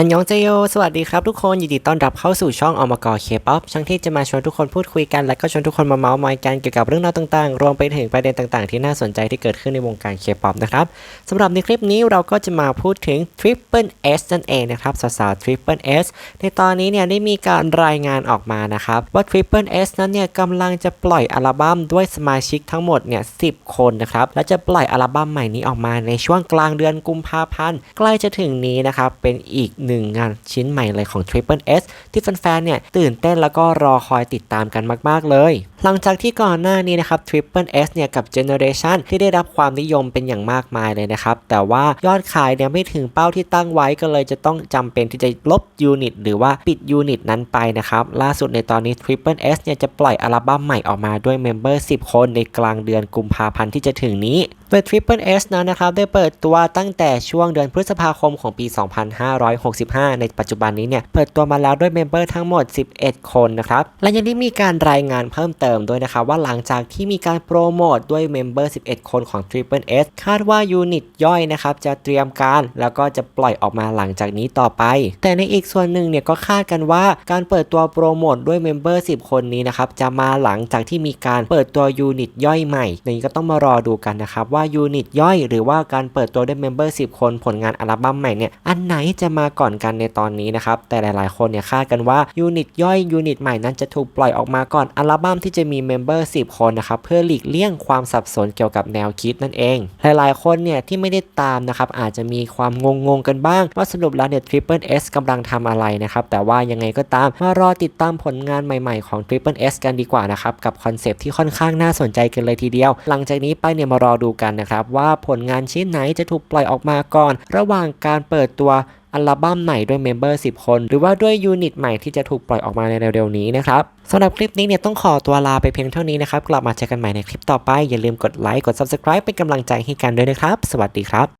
อันยองเจโย สวัสดีครับทุกคน ยินดีต้อนรับเข้าสู่ช่องอมกอเคป๊อปช่องที่จะมาชวนทุกคนพูดคุยกัน และก็ชวนทุกคนมาเมาส์มอยกันเกี่ยวกับเรื่องราวต่างๆ รวมไปถึงประเด็นต่างๆ ที่น่าสนใจที่เกิดขึ้นในวงการเคป๊อปนะครับสำหรับในคลิปนี้เราก็จะมาพูดถึง Triple S นั่นเองนะครับสาวๆ Triple S ในตอนนี้เนี่ยได้มีการรายงานออกมานะครับว่า Triple S นั้นเนี่ยกำลังจะปล่อยอัลบั้มด้วยสมาชิกทั้งหมดเนี่ย10คนนะครับและจะปล่อยอัลบั้มใหม่นี้ออกมาในช่วงกลางเดือนกุมภาพันธ์ใกล้จะถึงนี้นะครับเป็นอีกหนึ่งงานชิ้นใหม่เลยของ Triple S ที่แฟนๆเนี่ยตื่นเต้นแล้วก็รอคอยติดตามกันมากๆเลย หลังจากที่ก่อนหน้านี้นะครับ Triple S เนี่ยกับ Generation ที่ได้รับความนิยมเป็นอย่างมากมายเลยนะครับ แต่ว่ายอดขายเนี่ยไม่ถึงเป้าที่ตั้งไว้ก็เลยจะต้องจำเป็นที่จะลบยูนิตหรือว่าปิดยูนิตนั้นไปนะครับ ล่าสุดในตอนนี้ Triple S เนี่ยจะปล่อยอัลบั้มใหม่ออกมาด้วยเมมเบอร์10 คนในกลางเดือนกุมภาพันธ์ที่จะถึงนี้ โดย Triple S นั้นนะครับได้เปิดตัวตั้งแต่ช่วงเดือนพฤษภาคมของปี 2565 ในปัจจุบันนี้เนี่ยเปิดตัวมาแล้วด้วยเมมเบอร์ทั้งหมด 11 คนนะครับและยังได้มีการรายงานเพิ่มเติมด้วยนะครับว่าหลังจากที่มีการโปรโมทด้วยเมมเบอร์ 11 คนของ Triple S คาดว่ายูนิตย่อยนะครับจะเตรียมการแล้วก็จะปล่อยออกมาหลังจากนี้ต่อไป แต่ในอีกส่วนหนึ่งเนี่ยก็คาดกันว่าการเปิดตัวโปรโมทด้วยเมมเบอร์ 10 คนนี้นะครับจะมาหลังจากที่มีการเปิดตัวยูนิตย่อยใหม่นี้ก็ต้องมารอดูกันนะครับว่ายูนิตย่อย หรือว่าการเปิดตัวด้วยเมมเบอร์10 คนผลงานอัลบั้มใหม่เนี่ยอันไหนจะมาก่อนกันในตอนนี้นะครับ แต่หลายๆ คนเนี่ยคาดกันว่ายูนิตย่อยยูนิตใหม่นั้นจะถูกปล่อยออกมาก่อนอัลบั้มที่จะมีเมมเบอร์10 คนนะครับเพื่อหลีกเลี่ยงความสับสนเกี่ยวกับแนวคิดนั่นเอง หลายๆ คนเนี่ยที่ไม่ได้ตามนะครับอาจจะมีความงงๆกันบ้าง ว่าสรุปแล้วเนี่ย Triple S กำลังทำอะไรนะครับแต่ว่ายังไงก็ตามมารอติดตามผลงานใหม่ๆของ Triple S กันดีกว่านะครับกับคอนเซปที่ค่อนข้างน่าสนใจกันเลยทีเดียว หลังจากนี้ไปเนี่ยมารอดูกันนะครับว่าผลงานชิ้นไหนจะถูกปล่อยออกมาก่อน ระหว่างการเปิดตัวอัลบั้มใหม่ด้วยเมมเบอร์ 10 คน หรือว่าด้วยยูนิตใหม่ที่จะถูกปล่อยออกมาในเร็วๆนี้นะครับสำหรับคลิปนี้เนี่ยต้องขอตัวลาไปเพียงเท่านี้นะครับ กลับมาเจอกันใหม่ในคลิปต่อไป อย่าลืมกดไลค์ กด Subscribe เป็นกำลังใจให้กันด้วยนะครับ สวัสดีครับ